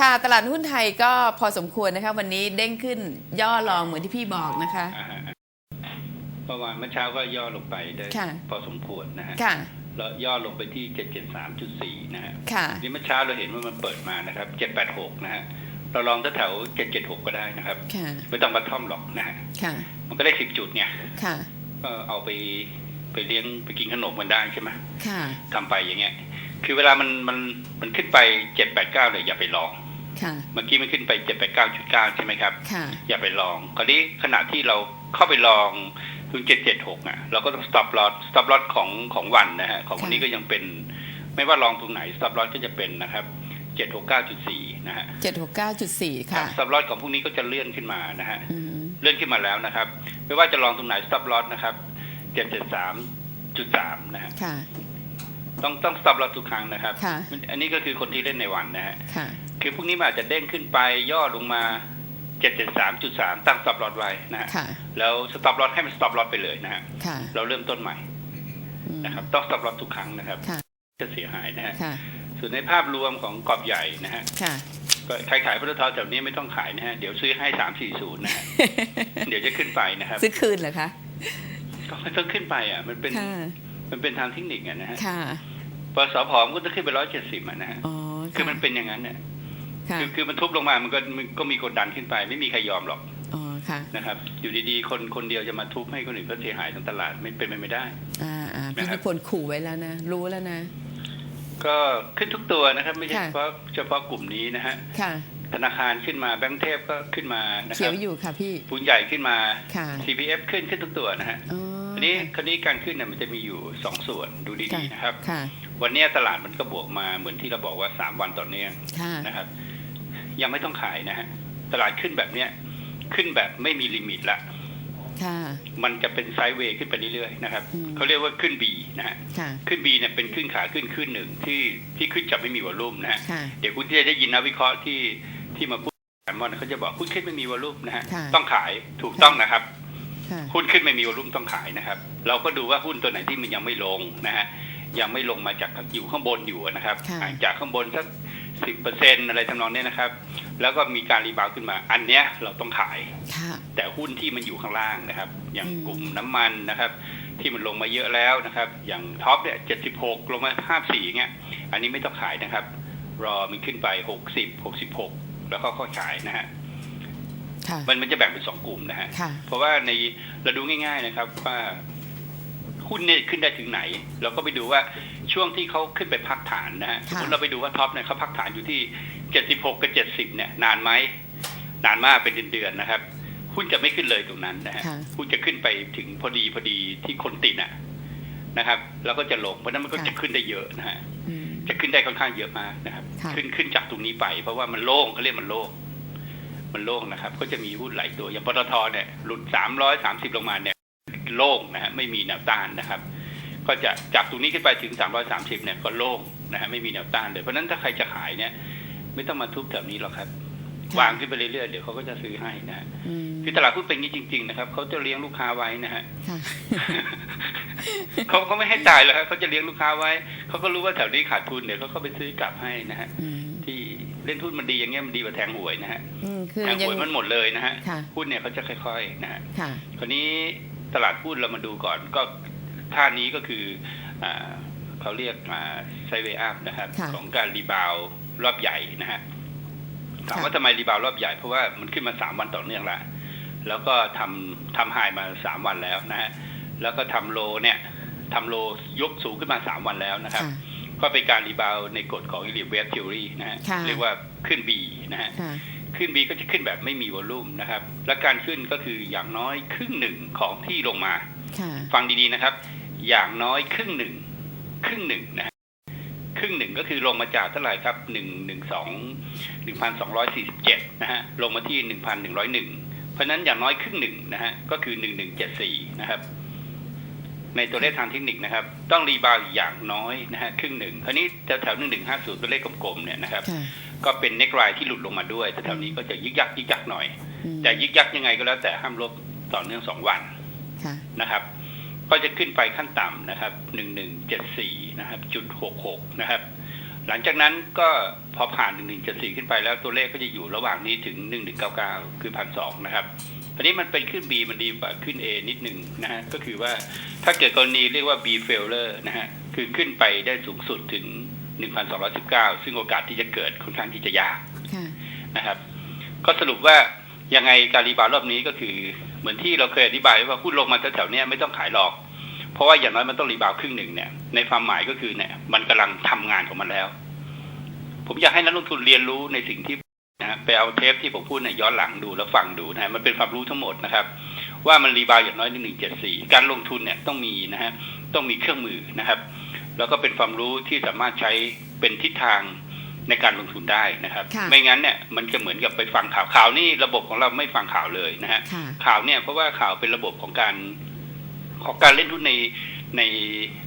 ค่ะ ตลาดหุ้นไทยก็พอสมควรนะคะ วันนี้เด้งขึ้นย่อรองเหมือนที่พี่บอกนะคะอ่าฮะเมื่อวานเมื่อเช้าก็ย่อลงไปได้ค่ะ พอสมควรนะฮะค่ะ แล้วย่อลงไปที่ 773.4 นะฮะ ค่ะ นี่เมื่อเช้าเราเห็นว่ามันเปิดมานะครับ 786 นะฮะ เราลองแถวๆ776 ก็ได้นะครับ ค่ะ ไม่ต้องบัตทอมหรอกนะฮะ ค่ะ มันก็ได้ 10 จุดเนี่ยค่ะ ก็เอาไปไปเลี้ยงไปกินขนมกันได้ใช่ไหมค่ะ ทำไปอย่างเงี้ย คือเวลามันมันมันขึ้นไป789เนี่ยอย่าไปลองค่ะเมื่อกี้มันขึ้นไป789.9ใช่ไหมครับค่ะอย่าไปลองคราวนี้ขณะที่เราเข้าไปลองทุนเจ็ดเจ็ดหกอะ เราก็ต้อง stop loss stop loss ของของวันนะฮะของวันนี้ค่ะก็ยังเป็น ไม่ว่าลองตรงไหน stop loss ก็จะเป็นนะครับเจ็ดหกเก้าจุดสี่นะฮะเจ็ดหกเก้าจุดสี่ค่ะ stop loss ของพวกนี้ก็จะเลื่อนขึ้นมานะฮะอืมเลื่อนขึ้นมาแล้วนะครับ ไม่ว่าจะลองตรงไหน stop loss นะครับเจ็ดเจ็ดสามจุดสามนะฮะ ค่ะต้องต้อง stop loss ทุกครั้งนะครับ ค่ะ อันนี้ก็คือคนที่เล่นในวันนะฮะ ค่ะ คือพวกนี้มันอาจจะเด้งขึ้นไปย่อลงมาเจ็ดเจ็ดสามจุดสามตั้ง stop loss ไว้นะฮะ ค่ะ แล้ว stop loss ให้มัน stop loss ไปเลยนะฮะ ค่ะเราเริ่มต้นใหม่อืมนะครับ ต้อง stop loss ทุกครั้งนะครับ ค่ะ จะเสียหายนะฮะ ค่ะ ส่วนในภาพรวมของกรอบใหญ่นะฮะ ค่ะ ก็ใครขายพุทธทอแถวนี้ไม่ต้องขายนะฮะ เดี๋ยวซื้อให้สามสี่ศูนย์นะฮะ เดี๋ยวจะขึ้นไปนะครับ ซื้อคืนเหรอคะ ก็ไม่ต้องขึ้นไปอะ มันเป็น ค่ะ มันเป็นทางเทคนิคอะนะฮะค่ะปสพมันก็จะขึ้นไปร้อยเจ็ดสิบอะนะฮะอ๋อคือมันเป็นอย่างนั้นเนี่ยค่ะคือคือมันทุบลงมามันก็มันก็มีกดดันขึ้นไป ไม่มีใครยอมหรอกอ๋อค่ะนะครับ อยู่ดีๆ คนคนเดียวจะมาทุบให้คนอื่นก็เสียหายทั้งตลาดไม่เป็นไปไม่ได้ อ่าอ่านะพี่ครันิบพนธ์ขู่ไว้แล้วนะ รู้แล้วนะ ก็ขึ้นทุกตัวนะครับ ไม่ใช่ค่ะเฉพาะเฉพาะกลุ่มนี้นะฮะค่ะธนาคารขึ้นมาแบงก์เทพก็ขึ้นมานะคเขีรัยบวอยู่ค่ะพี่ปูนใหญ่ขึ้นมาค่ะ CPF ขึ้นขึ้นทุกตัวนะฮะ อ๋ออันนี้คราวนี้การขึ้นเนี่ยมันจะมีอยู่สองส่วนดูค่ะดีๆนะครับค่ะวันเนี้ยตลาดมันก็บวกมาเหมือนที่เราบอกว่าสามวันต่อเนื่องค่ะนะครับ ยังไม่ต้องขายนะฮะตลาดขึ้นแบบเนี้ยขึ้นแบบไม่มีลิมิตละค่ะมันจะเป็นไซด์เวย์ขึ้นไปเรื่อยๆนะครับอืมเขาเรียกว่าขึ้น B นะฮะค่ะขึ้น B เนี่ยเป็นขึ้นขาขึ้นขึ้นหนึ่งที่ที่ขึ้นจะไม่มีวอลลุ่มนะฮะค่ะเดี๋ยวคุณจะได้ยินนักวิเคราะห์ที่ที่มาพูดแซมมอนเขาจะบอกหุ้นขึ้นไม่มีวอลลุ่มนะฮะค่ะต้องขายถูกต้องนะครับค่ะ หุ้นขึ้นไม่มีวอลุ่มต้องขายนะครับ เราก็ดูว่าหุ้นตัวไหนที่มันยังไม่ลงนะฮะยังไม่ลงมาจากอยู่ข้างบนอยู่นะครับค่ะห่างจากข้างบนสักสิบเปอร์เซ็นอะไรทำนองเนี้ยนะครับ แล้วก็มีการรีบาวด์ขึ้นมา อันเนี้ยเราต้องขายค่ะแต่หุ้นที่มันอยู่ข้างล่างนะครับ อย่างอืมกลุ่มน้ำมันนะครับ ที่มันลงมาเยอะแล้วนะครับ อย่างท็อปเนี่ยเจ็ดสิบหกลงมาห้าสี่เงี้ย อันนี้ไม่ต้องขายนะครับ รอมันขึ้นไปหกสิบหกสิบหกแล้วก็ค่อยขายนะฮะค่ะ มันมันจะแบ่งเป็นสองกลุ่มนะฮะค่ะเพราะว่าในเราดูง่าย ๆนะครับว่าหุ้นเนี่ยขึ้นได้ถึงไหน เราก็ไปดูว่าช่วงที่เขาขึ้นไปพักฐานนะฮะสค่ะมมติเราไปดูว่าท็อปเนี่ยเขาพักฐานอยู่ที่เจ็ดสิบหกกับเจ็ดสิบเนี่ย นานไหมนานมากเป็นเดือนๆนะครับหุ้นจะไม่ขึ้นเลยตรงนั้นนะฮะค่ะหุ้นจะขึ้นไปถึงพอดีพอดีที่คนติดน่ะนะครับ แล้วก็จะลงเพราะฉะนั้นมันก็ค่ะจะขึ้นได้เยอะนะฮะอืมจะขึ้นได้ค่อนข้างเยอะมากนะครับค่ะขึ้นขึ้นจากตรงนี้ไป เพราะว่ามันโล่งเขาเรียกมันโล่ง มันโล่งนะครับ ก็จะมีหุ้นหลายตัว อย่างปตทเนี่ยหลุดสามร้อยสามสิบลงมาเนี่ยโล่งนะฮะไม่มีแนวต้านนะครับ ก็จะจากตรงนี้ขึ้นไปถึงสามร้อยสามสิบเนี่ยก็โล่งนะฮะไม่มีแนวต้านเลย เพราะฉะนั้นถ้าใครจะขายเนี่ย ไม่ต้องมาทุบแถวนี้หรอกครับค่ะวางขึ้นไปเรื่อยๆเดี๋ยวเขาก็จะซื้อให้นะฮะอืมคือตลาดหุ้นเป็นอย่างนี้จริง ๆ นะครับเขาจะเลี้ยงลูกค้าไว้นะฮะค่ะเขาเขาไม่ให้จ่ายเลยครับเขาจะเลี้ยงลูกค้าไว้เขาก็รู้ว่าแถวนี้ขาดทุนเดี๋ยวเขาก็ไปซื้อกลับให้นะฮะอืมที่ เล่นหุ้นมันดีอย่างเงี้ยมันดีกว่าแทงหวยนะฮะอืมคือแทงยัหงวยมันหมดเลยนะฮะค่ะหุ้นเนี่ยเขาจะค่อยๆนะฮะค่ะคราวนี้ตลาดหุ้นเรามาดูก่อนก็ท่านี้ก็คืออ่าเขาเรียกไซเวอัพนะครับค่ะของการรีบาวด์รอบใหญ่นะฮะถามค่ะว่าทำไมรีบาวด์รอบใหญ่เพราะว่ามันขึ้นมาสามวันต่อเนื่องแล้วแล้วก็ทำทำไฮมาสามวันแล้วนะฮะแล้วก็ทำโลเนี่ยทำโลยกสูงขึ้นมาสามวันแล้วนะครับค่ะ ก็เป็นการรีบาวด์ในกฎของ e l i t Wave Theory นะฮะค่ะเรียกว่าขึ้น B นะฮะค่ะขึ้น B ก็จะขึ้นแบบไม่มีวอลลุ่มนะครับ และการขึ้นก็คืออย่างน้อยครึ่งหนึ่งของที่ลงมาค่ะฟังดีๆนะครับ อย่างน้อยครึ่งหนึ่งครึ่งหนึ่งนะฮะครึ่งหนึ่งก็คือลงมาจากเท่าไหร่ครับหนึ่งหนึ่งสองหนึ่งพันสองร้อยสี่สิบเจ็ดนะฮะลงมาที่หนึ่งพันหนึ่งร้อยหนึ่งเพราะฉะนั้นอย่างน้อยครึ่งหนึ่งนะฮะก็คือหนึ่งหนึ่งเจ็ดสี่นะครับ ในตัวเลขทางเทคนิคนะครับ ต้องรีบาวด์อย่างน้อยนะฮะครึ่งหนึ่งคราวนี้แถวๆหนึ่งหนึ่งห้าศูนย์ตัวเลขกลมๆเนี่ยนะครับค่ะก็เป็นเน็กไลน์ที่หลุดลงมาด้วยแต่แถวนี้ก็จะยึกยักยึกยักหน่อยอืมแต่ยึกยักยังไงก็แล้วแต่ห้ามลบต่อเนื่องสองวันค่ะนะครับ ก็จะขึ้นไปขั้นต่ำนะครับหนึ่งหนึ่งเจ็ดสี่นะครับจุดหกหกนะครับ หลังจากนั้นก็พอผ่าน1174ขึ้นไปแล้วตัวเลขก็จะอยู่ระหว่างนี้ถึง1199คือ1,200นะครับ อันนี้มันเป็นขึ้น B มันดีกว่าขึ้น A นิดหนึ่งนะฮะก็คือว่าถ้าเกิดกรณีเรียกว่า B failure นะฮะคือขึ้นไปได้สูงสุดถึง 1,219 ซึ่งโอกาสที่จะเกิดค่อนข้างที่จะยากค่ะนะครับ ก็สรุปว่ายังไงการรีบาวด์รอบนี้ก็คือเหมือนที่เราเคยอธิบายไว้ว่าหุ้นลงมาแถวๆเนี้ยไม่ต้องขายหรอก เพราะว่าอย่างน้อยมันต้องรีบาวด์ครึ่งหนึ่งเนี่ยในความหมายก็คือเนี่ยมันกำลังทำงานของมันแล้ว ผมอยากให้นักลงทุนเรียนรู้ในสิ่งที่ นะฮะไปเอาเทปที่ผมพูดเนี่ยย้อนหลังดูแล้วฟังดูนะฮะมันเป็นความรู้ทั้งหมดนะครับ ว่ามันรีบาวด์อย่างน้อยหนึ่งเจ็ดสี่การลงทุนเนี่ยต้องมีนะฮะต้องมีเครื่องมือนะครับ แล้วก็เป็นความรู้ที่สามารถใช้เป็นทิศทางในการลงทุนได้นะครับค่ะไม่งั้นเนี่ยมันจะเหมือนกับไปฟังข่าวข่าวนี่ระบบของเราไม่ฟังข่าวเลยนะฮะค่ะข่าวเนี่ยเพราะว่าข่าวเป็นระบบของการของการเล่นหุ้นในใน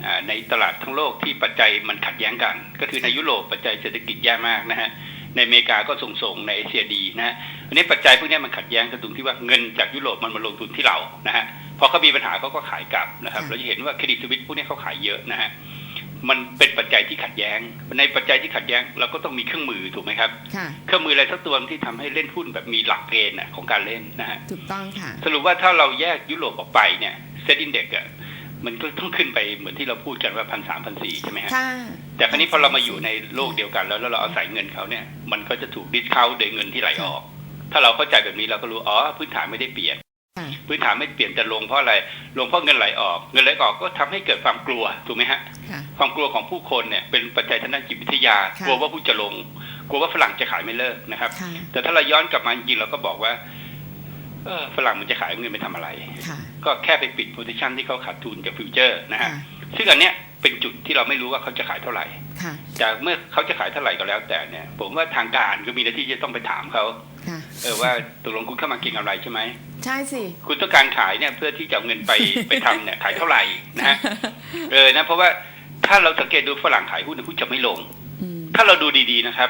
อ่าในตลาดทั้งโลกที่ปัจจัยมันขัดแย้งกัน ก็คือในยุโรปปัจจัยเศรษฐกิจแย่มากนะฮะ ในอเมริกาก็ส่งๆในเอเชียดีนะฮะอันนี้ปัจจัยพวกเนี้ยมันขัดแย้งกันตรงที่ว่าเงินจากยุโรปมันมาลงทุนที่เรานะฮะพอเขามีปัญหาเขาก็ขายกลับนะครับค่ะเราจะเห็นว่าเครดิตสวิตพวกเนี้ยเขาขายเยอะนะฮะมันเป็นปัจจัยที่ขัดแย้ง ในปัจจัยที่ขัดแย้งเราก็ต้องมีเครื่องมือถูกไหมครับค่ะเครื่องมืออะไรสักตัวที่ทำให้เล่นหุ้นแบบมีหลักเกณฑ์น่ะของการเล่นนะฮะ ถูกต้องค่ะ สรุปว่าถ้าเราแยกยุโรปออกไปเนี่ยเซ็ตอินเด็กซ์อะ มันก็ต้องขึ้นไปเหมือนที่เราพูดกันว่าพันสามพันสี่ใช่ไหมฮะค่ะแต่ครั้นี้พอเรามาอยู่ในโลกเดียวกันแล้วแล้วเราอาศัยเงินเขาเนี่ย มันก็จะถูกดิสคาวโดยเงินที่ไหลออก ถ้าเราเข้าใจแบบนี้เราก็รู้อ๋อพื้นฐานไม่ได้เปลี่ยนค่ะพื้นฐานไม่เปลี่ยนแต่ลงเพราะอะไรลงเพราะเงินไหลออก เงินไหลออกก็ทำให้เกิดความกลัวถูกไหมฮะค่ะความกลัวของผู้คนเนี่ยเป็นปัจจัยทางด้านจิตวิทยาค่ะกลัวว่าผู้จะลงกลัวว่าฝรั่งจะขายไม่เลิกนะครับค่ะแต่ถ้าเราย้อนกลับมาจริงๆเราก็บอกว่า เออฝรั่งมันจะขายเงินไปทำอะไรค่ะก็แค่ไปปิดโพซิชันที่เขาขาดทุนจากฟิวเจอร์นะฮะค่ะซึ่งอันเนี้ยเป็นจุดที่เราไม่รู้ว่าเขาจะขายเท่าไหร่ค่ะแต่เมื่อเขาจะขายเท่าไหร่ก็แล้วแต่เนี่ย ผมว่าทางการก็มีหน้าที่จะต้องไปถามเขาค่ะเออว่าตกลงคุณเข้ามาเก่งอะไรใช่ไหมใช่สิ คุณต้องการขายเนี่ยเพื่อที่จะเอาเงินไปไปทำเนี่ยขายเท่าไหร่นะฮะเออนะเพราะว่าถ้าเราสังเกตดูฝรั่งขายหุ้นเนี่ยหุ้นจะไม่ลงอืมถ้าเราดูดีๆนะครับ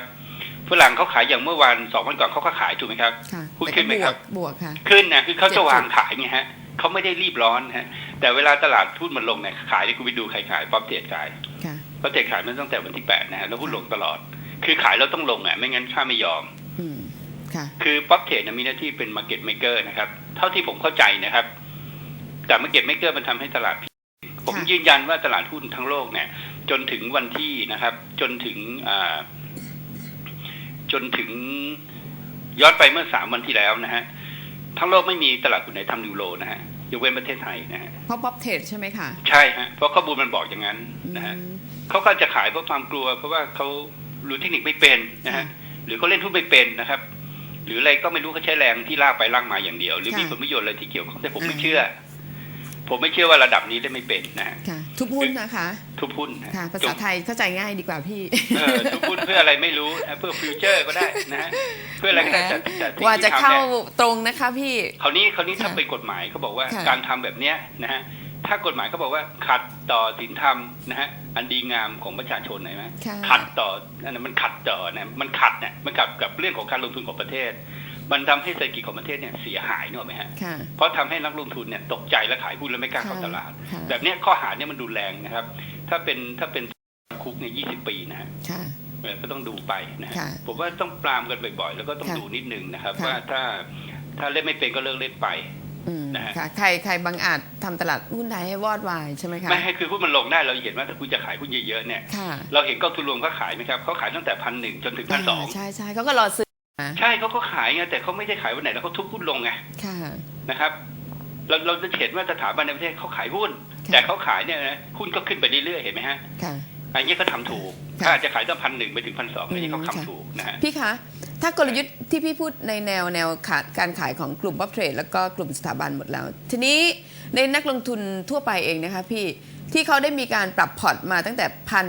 ฝรั่งเขาขายอย่างเมื่อวานสองวันก่อนเขาก็ขายถูกไหมครับค่ะหุ้นแต่ขึ้นไหมก็บครัวบกบวกค่ะ ขึ้นนะคือเขาเจ็ดจะวางจุดขายไงฮะเขาไม่ได้รีบร้อนฮะ แต่เวลาตลาดหุ้นมันลงเนี่ยขายที่คุณไปดูใครขายป๊อปเทรดขายค่ะป๊อปเทรดขายมันตั้งแต่วันที่แปดนะฮะแล้วหุ้นลงตลอด คือขายแล้วต้องลงอะไม่งั้นข้าไม่ยอมอืมค่ะคือป๊อปเทรดมีหน้าที่เป็นมาร์เก็ตเมเกอร์นะครับ เท่าที่ผมเข้าใจนะครับ แต่มาร์เก็ตเมเกอร์มันทำให้ตลาดผิดผมค่ะยืนยันว่าตลาดหุ้นทั้งโลกเนี่ย จนถึงวันที่นะครับ จนถึงอ่า จนถึงย้อนไปเมื่อสามวันที่แล้วนะฮะทั้งโลกไม่มีตลาดหุ้นไหนทำนิวโรนะฮะยกเว้นประเทศไทยนะฮะเพราะป๊อปเทรดใช่ไหมคะใช่ฮะเพราะข้อมูลมันบอกอย่างนั้นอืนะฮะมเขาก็จะขายเพราะความกลัว เพราะว่าเขารู้เทคนิคไม่เป็นนะฮะค่ะหรือเขาเล่นหุ้นไม่เป็นนะครับ หรืออะไรก็ไม่รู้เขาใช้แรงที่ลากไปลากมาอย่างเดียว หรือค่ะมีผลประโยชน์อะไรที่เกี่ยวข้องแต่ผมไม่อ่าเชื่อ ผมไม่เชื่อว่าระดับนี้ได้ไม่เป็นนะฮะค่ะ ทุบหุ้นนะคะ ทุบหุ้นนะค่ะ ภาจษางไทยเข้าใจง่ายดีกว่าพี่เออทุบหุ้นเพื่ออะไรไม่รู้นะเพื่อฟิวเจอร์ก็ได้นะฮะเพื่ออะไรก็ได้แต่แต่สิ่งว่าที่จะทำเข้านี่ยตรงนะคะ พี่คราวนี้คราวนี้ถ้าค่ะเป็นกฎหมายเขาบอกว่าค่ะการทำแบบเนี้ยนะฮะถ้ากฎหมายเขาบอกว่าขัดต่อศีลธรรมนะฮะอันดีงามของประชาชนไหนไหมค่ะขัดต่ออันนั้นมันขัดต่อนะมันขัดเนี่ยมันขัดกับเรื่องของการลงทุนของประเทศ มันทำให้เศรษฐกิจของประเทศเนี่ยเสียหายเนกอะไหมฮะค่ะเพราะทำให้นักลงทุนเนี่ยตกใจและขายหุ้นแล้วไม่กล้าเข้าตลาดค่ะแบบเนี้ยข้อหาเนี่ยมันดูแรงนะครับ ถ้าเป็นถ้าเป็นคุกเนี่ยยี่สิบปีนะฮะค่ะเออก็ต้องดูไปนะฮะค่ะผมว่าต้องปรามกันบ่อยๆ แล้วก็ต้องค่ะดูนิดนึงนะครับค่ะว่าถ้าถ้าเล่นไม่เป็นก็เลิกเล่นไปอืมนะฮะค่ะใครใครบางอาจทำตลาดหุ้นไทยให้วอดวายใช่ไหมคะไม่ให้คือหุ้นมันลงได้เราเห็นว่าถ้าคุณจะขายหุ้นเยอะๆเนี่ยค่ะเราเห็นกองทุนรวมเขาขายไหมครับเขาขายตั้งแต่พันหนึ่งจนถึงพันสองาใช่ใช่เขาก็รอซื้อมา ใช่เขาก็ขายไงแต่เขาไม่ได้ขายวันไหนแล้วเขาทุบหุ้นลงไงค่ะนะครับ เราเราจะเห็นว่าสถาบันในประเทศเขาขายหุ้นค่ะแต่เขาขายเนี่ยนะหุ้นก็ขึ้นไปเรื่อยๆเห็นไหมฮะค่ะอันนี้เขาทำถูกค่ะถ้าจะขายตั้งพันหนึ่งไปถึงพันสองอันนี้เขาอืมค่ะทำถูกนะฮะพี่คะถ้ากลยุทธ์ที่พี่พูดในแนวแนวขาดการขายของกลุ่มบ๊อบเทรดแล้วก็กลุ่มสถาบันหมดแล้ว ทีนี้ในนักลงทุนทั่วไปเองนะคะพี่ที่เขาได้มีการปรับพอร์ตมาตั้งแต่พัน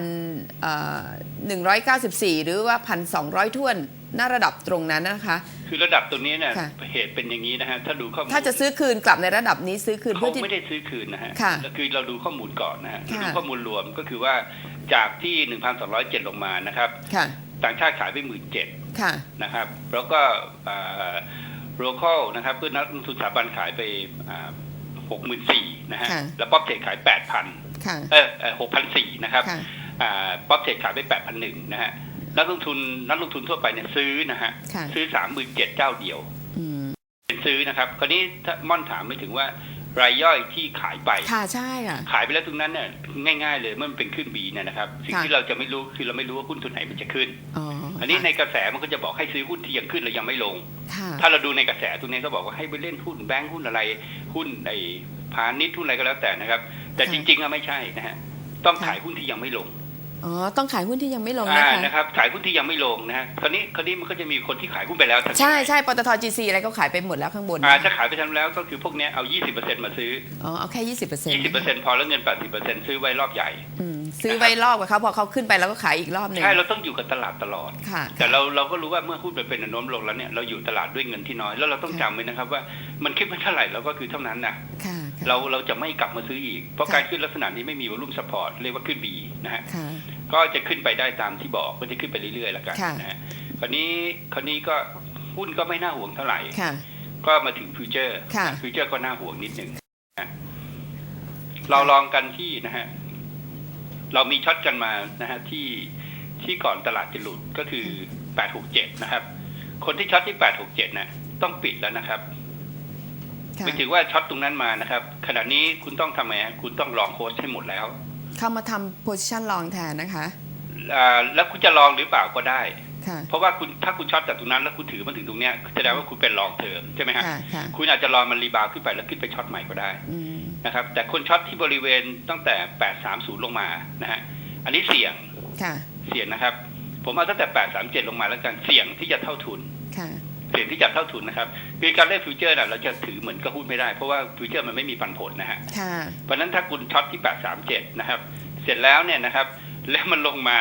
หนึ่งร้อยเก้าสิบสี่หรือว่าพันสองร้อยท่วน หน้าระดับตรงนั้นนะคะ คือระดับตัวนี้เนี่ยค่ะ เหตุเป็นอย่างนี้นะฮะถ้าดูข้อมูลถ้าจะซื้อคืนกลับในระดับนี้ซื้อคืนเขาเพื่อที่ ไม่ได้ซื้อคืนนะฮะค่ะแล้วคือเราดูข้อมูลก่อนนะฮะค่ะดูข้อมูลรวมก็คือว่าจากที่หนึ่งพันสองร้อยเจ็ดลงมานะครับค่ะ ต่างชาติขายไปหมื่นเจ็ดค่ะ นะครับแล้วก็โลคอลนะครับเพื่อนักลงทุนสถาบันขายไปหกหมื่นสี่นะฮะค่ะ แล้วป๊อปเทรดขายแปดพันค่ะ เออหกพันสี่นะครับค่ะ ป๊อปเทรดขายไปแปดพันหนึ่งนะฮะ นักลงทุนนักลงทุนทั่วไปเนี่ยซื้อนะฮะค่ะซื้อสามหมื่นเจ็ดเจ้าเดียวอืมเป็นซื้อนะครับ คราวนี้ถ้าม่อนถามไม่ถึงว่ารายย่อยที่ขายไปค่ะใช่ค่ะขายไปแล้วตรงนั้นเนี่ยง่าย ๆ เลยเมื่อมันเป็นขึ้นบีเนี่ยนะครับ สิ่งค่ะที่เราจะไม่รู้คือเราไม่รู้ว่าหุ้นตัวไหนมันจะขึ้นอ๋ออันนี้ในค่ะกระแสมันก็จะบอกให้ซื้อหุ้นที่ยังขึ้นแล้วยังไม่ลงค่ะถ้าเราดูในกระแสตรงนี้ก็บอกว่าให้ไปเล่นหุ้นแบงค์หุ้นอะไรหุ้นไอ้พาณิชย์หุ้นอะไรก็แล้วแต่นะครับ แต่จริงๆอะไม่ใช่นะฮะต้องขายหุ้นที่ยังไม่ลง อ๋อต้องขายหุ้นที่ยังไม่ลงอ่านะคะนะครับขายหุ้นที่ยังไม่ลงนะฮะคราวนี้คราวนี้มันก็จะมีคนที่ขายหุ้นไปแล้วทำยังไงใช่ใช่ปตท GC อะไรก็ขายไปหมดแล้วข้างบนอ่าถ้าขายไปทั้งแล้วก็คือพวกเนี้ยเอา 20%มาซื้ออ๋อเอาแค่ยี่สิบเปอร์เซ็นต์20%พอแล้วเงิน 80%ซื้อไว้รอบใหญ่ซื้อไว้รอบกับเขาพอเขาขึ้นไปแล้วก็ขายอีกรอบหนึ่งใช่เราต้องอยู่กับตลาดตลอดค่ะแต่เราเราก็รู้ว่าเมื่อหุ้นมันเป็นแนวโน้มลงแล้วเนี่ยเราอยู่ตลาดด้วยเงินที่น้อยแล้วเราต้องจำไว้นะครับว่ามันขึ้นมาเท่าไหร่เราก็คือเท่านั้นนะค่ะค่ะ เราเราจะไม่กลับมาซื้ออีก เพราะค่ะการขึ้นลักษณะนี้ไม่มีวอลุ่มสปอร์ตเรียกว่าขึ้นบีนะฮะค่ะก็จะขึ้นไปได้ตามที่บอกก็จะขึ้นไปเรื่อยๆแล้วกันค่ะนะฮะคราวนี้คราวนี้ก็หุ้นก็ไม่น่าห่วงเท่าไหร่ค่ะก็มาถึงฟิวเจอร์ค่ะฟิวเจอร์ก็น่าห่วงนิดหนึ่งนะเราลองกันที่นะฮะเรามีช็อตกันมานะฮะที่ที่ก่อนตลาดจะหลุดก็คือแปดหกเจ็ดนะครับ คนที่ช็อตที่แปดหกเจ็ดนะต้องปิดแล้วนะครับค่ะ ไม่ถือว่าช็อตตรงนั้นมานะครับ ขณะนี้คุณต้องทำไงฮะคุณต้องลองโค้ชให้หมดแล้ว เข้ามาทำ position long แทนนะคะอ่าแล้วคุณจะลองหรือเปล่าก็ได้ค่ะเพราะว่าคุณถ้าคุณช็อตจากตรงนั้นแล้วคุณถือมาถึงตรงเนี้ยแสดงว่าคุณเป็นลองเทอมใช่ไหมฮะค่ะค่ะคุณอาจจะรอมันรีบาวด์ขึ้นไปแล้วขึ้นไปช็อตใหม่ก็ได้อืมนะครับ แต่คนช็อตที่บริเวณตั้งแต่830ลงมานะฮะอันนี้เสี่ยงค่ะเสี่ยงนะครับ ผมเอาตั้งแต่837ลงมาแล้วกันเสี่ยงที่จะเท่าทุนค่ะ เสี่ยงที่จะเท่าทุนนะครับคือการเล่นฟิวเจอร์น่ะเราจะถือเหมือนกับหุ้นไม่ได้ เพราะว่าฟิวเจอร์มันไม่มีปันผลนะฮะค่ะเพราะฉะนั้นถ้าคุณช็อตที่ 837 นะครับ เสร็จแล้วเนี่ยนะครับ แล้วมันลงมา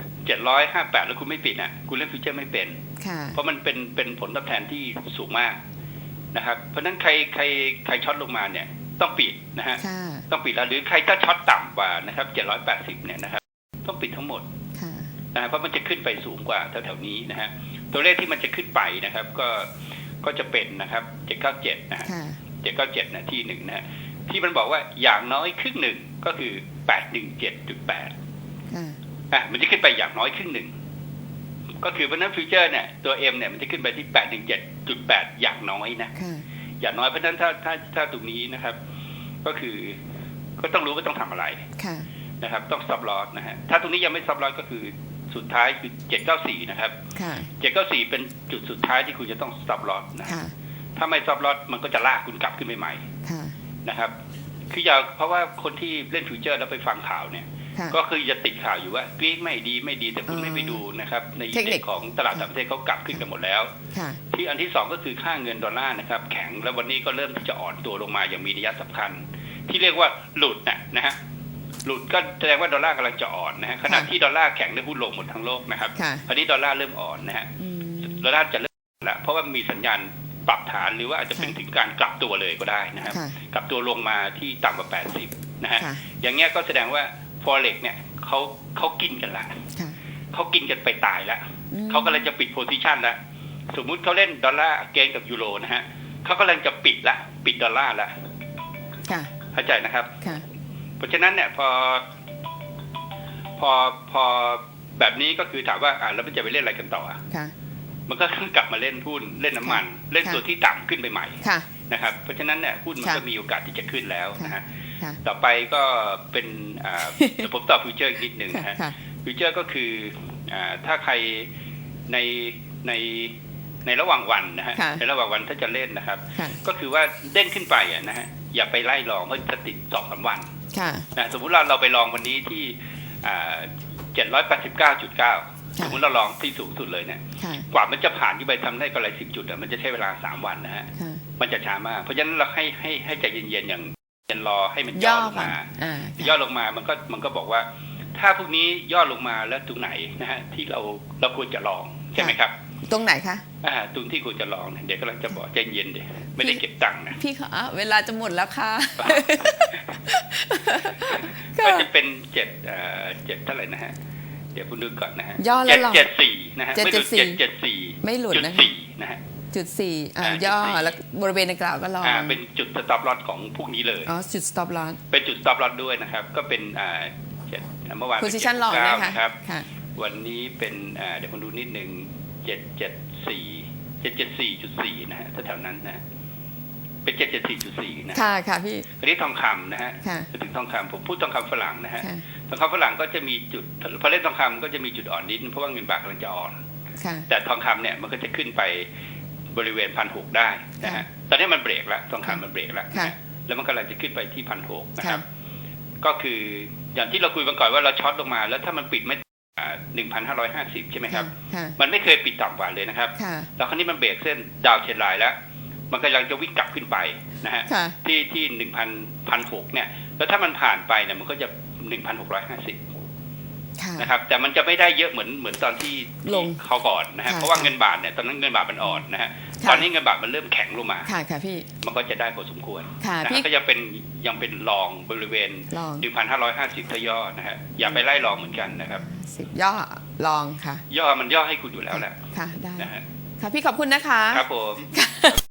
758 แล้วคุณไม่ปิดอะ คุณเล่นฟิวเจอร์ไม่เป็นค่ะเพราะมันเป็นเป็นผลตอบแทนที่สูงมากนะครับ เพราะฉะนั้นใครใครใครช็อตลงมาเนี่ยต้องปิดนะฮะค่ะต้องปิดแล้วหรือใครถ้าช็อตต่ำกว่านะครับ780 เนี่ยนะครับ ต้องปิดทั้งหมดค่ะนะฮะเพราะมันจะขึ้นไปสูงกว่าแถวๆนี้นะฮะ ตัวเลขที่มันจะขึ้นไปนะครับ ก็ก็จะเป็นนะครับ797นะฮะค่ะ เจ็ดเก้าเจ็ดนะที่หนึ่งนะฮะที่มันบอกว่าอย่างน้อยครึ่งหนึ่งก็คือแปดหนึ่งเจ็ดจุดแปด ค่ะ อะมันจะขึ้นไปอย่างน้อยครึ่งหนึ่ง ก็คือเพราะฉะนั้นฟิวเจอร์เนี่ยตัวเอ็มเนี่ยมันจะขึ้นไปที่แปดหนึ่งเจ็ดจุดแปดอย่างน้อยนะ ค่ะ อย่างน้อยเพราะฉะนั้นถ้าถ้าถ้าตรงนี้นะครับ ก็คือก็ต้องรู้ว่าต้องทำอะไรค่ะ นะครับ ต้องซับลอสนะฮะถ้าตรงนี้ยังไม่ซับลอสก็คือ สุดท้ายคือเจ็ดเก้าสี่นะครับค่ะเจ็ดเก้าสี่เป็นจุดสุดท้ายที่คุณจะต้องซับลอสนะค่ะถ้าไม่ซับลอสมันก็จะลากคุณกลับขึ้นไปใหม่ค่ะนะครับ คืออย่าเพราะว่าคนที่เล่นฟิวเจอร์แล้วไปฟังข่าวเนี่ยค่ะก็คือจะติดข่าวอยู่ว่ากรีกไม่ดีไม่ดีแต่คุณอ๋อไม่ไปดูนะครับ ในเทคนิคเด็กของตลาดต่างประเทศเขากลับขึ้นกันหมดแล้วค่ะที่อันที่สองก็คือค่าเงินดอลลาร์นะครับ แข็งแล้ววันนี้ก็เริ่มที่จะอ่อนตัวลงมาอย่างมีนัยสำคัญ ที่เรียกว่าหลุดนะนะฮะ หลุดก็แสดงว่าดอลลาร์กำลังจะอ่อนนะฮะขณะค่ะที่ดอลลาร์แข็งในหุ้นลงหมดทั้งโลกนะครับค่ะอันนี้ดอลลาร์เริ่มอ่อนนะฮะอืมดอลลาร์จะเริ่มแล้วเพราะว่ามีสัญญาณปรับฐานหรือว่าอาจจะเป็นค่ะถึงการกลับตัวเลยก็ได้นะครับค่ะกลับตัวลงมาที่ต่ำกว่า 80 นะฮะค่ะอย่างเงี้ยก็แสดงว่า forex เนี่ยเขาเขากินกันละค่ะเขากินกันไปตายแล้วอืมเขากำลังจะปิดโพซิชันแล้วสมมุติเขาเล่นดอลลาร์เกนกับยูโรนะฮะเขากำลังจะปิดละ ปิดดอลลาร์ละค่ะเข้าใจนะครับค่ะ เพราะฉะนั้นเนี่ยพอพอพอแบบนี้ก็คือถามว่าอ่าแล้วมันจะไปเล่นอะไรกันต่ออะค่ะมันก็ต้องกลับมาเล่นหุ้นเล่นน้ำมัน เล่นค่ะตัวที่ต่ำขึ้นไปใหม่ค่ะนะครับ เพราะฉะนั้นเนี่ยหุ้นมันค่ะก็มีโอกาสที่จะขึ้นแล้วนะฮะค่ะต่อไปก็เป็นอ่าเดี๋ยวผมตอบฟิวเจอร์อีกนิดหนึ่งค่ะนะฮะค่ะฟิวเจอร์ก็คืออ่าถ้าใครในในในระหว่างวันนะฮะค่ะในระหว่างวันถ้าจะเล่นนะครับค่ะก็คือว่าเด้งขึ้นไปอะนะฮะอย่าไปไล่ลองเพราะจะติดสองสามวัน ค่ะนะสมมุติเราเราไปลองวันนี้ที่เจ็ดร้อยแปดสิบเก้าจุดเก้าสมมติเราลองที่สูงสุดเลยเนี่ยค่ะกว่ามันจะผ่านที่ไปทำได้กำไรสิบจุดอะมันจะใช้เวลาสามวันนะฮะค่ะมันจะช้ามาก เพราะฉะนั้นเราให้ให้ให้ใจเย็นๆอย่างเย็นรอให้มันย่ย่ออลงก่อนมาอ่าย่อลงมามันก็มันก็บอกว่า ถ้าพวกนี้ย่อลงมาแล้วตรงไหนนะฮะที่เราเราควรจะลองใช่ไหมครับ ตรงไหนคะ อ่าตรงที่ควรจะลองเนี่ยเดี๋ยวกำลังจะบอกใจเย็นเดี๋ยวไม่ได้เก็บตังค์นะพี่คะเวลาจะหมดแล้วค่ะก็จะเป็นเจ็ดเอ่อเจ็ดเท่าไหร่นะฮะ เดี๋ยวคุณดูก่อนนะฮะย่อแล้วเจ็ดลองเจ็ดสี่นะฮะไม่หลุด774เจ็ดเจ็ดสี่ไม่หลุดจุดนะคะ สี่นะฮะ จุดสี่อ่าอ่าย่อจุดสี่ แล้วบริเวณดังกล่าวก็ลองอ่าเป็นจุดสต็อปลอตของพวกนี้เลย อ๋อจุด stop loss เป็นจุด stop loss ด้วยนะครับ ก็เป็นอ่าเจ็ดเมื่อวาน position ลอง769นะคะนะครับ ค่ะ วันนี้เป็นอ่าเดี๋ยวผมดูนิดหนึ่ง เจ็ดเจ็ดสี่เจ็ดเจ็ดสี่จุดสี่นะฮะแถวๆนั้นนะฮะเป็นเจ็ดเจ็ดสี่จุดสี่นะค่ะค่ะพี่อันนี้ทองคำนะฮะค่ะจะถึงทองคำผมพูดทองคำฝรั่งนะฮะค่ะทองคำฝรั่งก็จะมีจุดพอเล่นทองคำก็จะมีจุดอ่อนนิดเพราะว่าเงินบาทกำลังจะอ่อนค่ะแต่ทองคำเนี่ยมันก็จะขึ้นไปบริเวณพันหกได้นะฮะตอนนี้มันเบรกแล้วทองคำมันเบรกแล้วนะค่ะฮะแล้วมันกำลังจะขึ้นไปที่พันหกนะครับค่ะก็คืออย่างที่เราคุยกันก่อนว่าเราช็อตลงมา แล้วถ้ามันปิดไม่ หนึ่งพันห้าร้อยห้าสิบใช่ไหมครับ ค่ะมันไม่เคยปิดต่ำกว่าเลยนะครับ ค่ะ แล้วคราวนี้มันเบรกเส้นดาวเชนไลน์แล้ว มันกำลังจะวิ่งกลับขึ้นไปนะฮะ ค่ะ ที่ที่หนึ่งพันพันหกเนี่ย แล้วถ้ามันผ่านไปเนี่ย มันก็จะห นึ่งพันหกร้อยห้าสิบค่ะนะครับ แต่มันจะไม่ได้เยอะเหมือนเหมือนตอนที่ลงเขาก่อนนะฮะค่ะเพราะว่าเงินบาทเนี่ยตอนนั้นเงินบาทมันอ่อนนะฮะค่ะตอนนี้เงินบาทมันเริ่มแข็งลงมาค่ะค่ะพี่มันก็จะได้พอสมควรค่ะนะพี่ฮะก็ยังเป็นยังเป็นรองบริเวณลอง1,550ถ้าย่อนะฮะอย่าไปไล่รองเหมือนกันนะครับสิบย่อลองค่ะ ย่อมันย่อให้คุณอยู่แล้วแหละค่ะได้นะฮะค่ะพี่ขอบคุณนะคะ ครับผมค่ะ